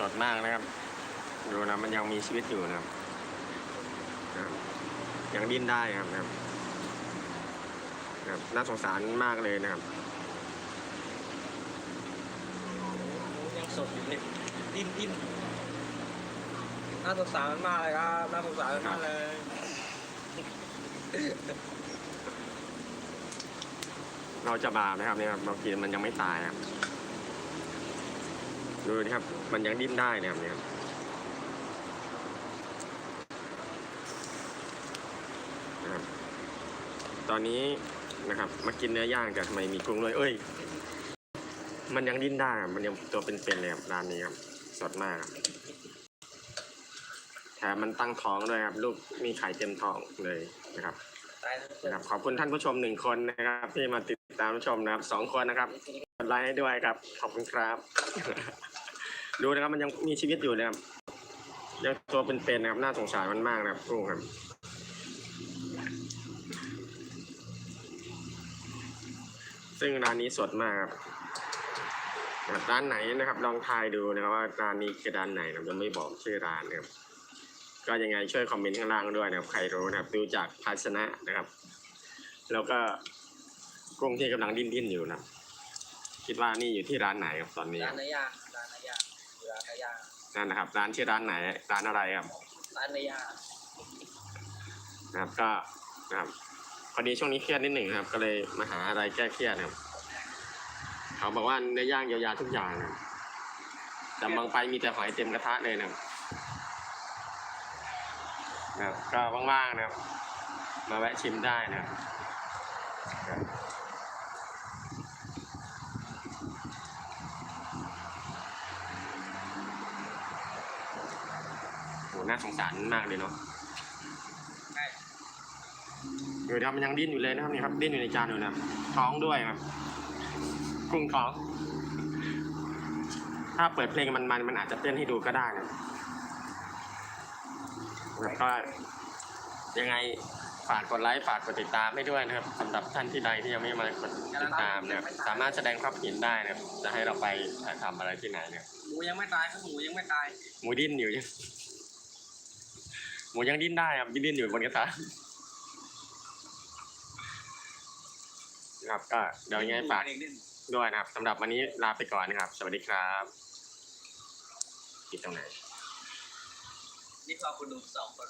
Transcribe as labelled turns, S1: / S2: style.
S1: สดมากนะครับ ดูนะมันยังมีชีวิตอยู่นะครับนะครับยังดิ้นได้ครับนะครับนะครับน่าสงสารมากเลยนะครับ
S2: ยังสดอยู่เลยดิ้นดิ้นน่าสงสารมันมากเลยครับน่าสงสารมันมากเลย
S1: เราจะบาปนะครับเนี่ยครับบางทีมันยังไม่ตายครับ ดูดิครับ มันยังดิ้นได้นะครับเนี่ยครับนะครับ ตอนนี้นะครับ มากินเนื้อย่างแต่ทำไมมีกุ้งด้วยเอ้ย มันยังดิ้นได้มันยังตัวเป็นๆเลยครับร้านนี้ครับสดมากครับแถมมันตั้งท้องด้วยครับ ลูกมีไข่เต็มท้องเลยนะครับนะครับ ขอบคุณท่านผู้ชมหนึ่งคนนะครับ ที่มาติด ตามชมนะครับสองคนนะครับกดไลค์ให้ด้วยครับ ขอบคุณครับ ดูนะครับมันยังมีชีวิตอยู่นะครับยังตัวเป็นๆนะครับน่าสงสารมันมากนะครับกุ้ครับซึ่งร้านนี้สดมากครับนะครับร้านไหนนะครับ ลองทายดูนะครับว่าร้านนี้คือร้านไหนนะครับยังไม่บอกชื่อร้านนะครับ ก็ยังไงช่วยคอมเมนต์ข้างล่างด้วยนะครับ ใครรู้นะครับ ดูจากภาชนะนะครับ แล้วก็ กุ้งที่กำลังดิ้นดิ้นๆอยู่นะครับคิดว่านี่อยู่ที่ร้านไหนครับตอนนี้
S2: ร้านเนื้อย่างร้านเนื้อย่างร้านเนื้อย่าง
S1: นั่นนะครับ ร้านชื่อร้านไหน ร้านอะไรครับ
S2: ร้านเนื้อย่าง
S1: นะครับก็นะครับพอดีช่วงนี้เครียดนิดหนึ่งนะครับ ก็เลยมาหาอะไรแก้เครียดนะครับ เขาบอกว่าเนื้อย่างเยียวยาทุกอย่างนะครับแต่บางไปมีแต่หอยเต็มกระทะเลยนะครับนะครับก็ว่างๆนะครับ มาแวะชิมได้นะครับครับโหน่าสงสารมากเลยเนาะ
S2: ใช่
S1: อยู่นะครับมันยังดิ้นอยู่เลยนะครับนี่ครับดิ้นอยู่ในจานอยู่นะครับท้องด้วยครับกุ้งท้อง ถ้าเปิดเพลงมันมันมันอาจจะเต้นให้ดูก็ได้นะแล้วก็ยังไงฝากกดไลค์ฝากกดติดตามให้ด้วยนะครับสำหรับท่านที่ใดที่ยังไม่มากดติดตามนะครับสามารถแสดงความเห็นได้นะครับจะให้เราไปถ่ายทำอะไรที่ไหนเนี่ย
S2: หมูยังไม่ตายครับหมูยังไม่ตาย
S1: หมูดิ้นอยู่ยัง หมูยังดิ้นได้ครับดิ้นอยู่บนกระทะนะครับก็เดี๋ยวยังไงฝาก
S2: เด็ดิ้น
S1: ด้วยนะครับสำหรับวันนี้ลาไปก่อนนะครับ สวัสดีครับปิดตรงไหน
S2: นี่พอคุณดูสองคน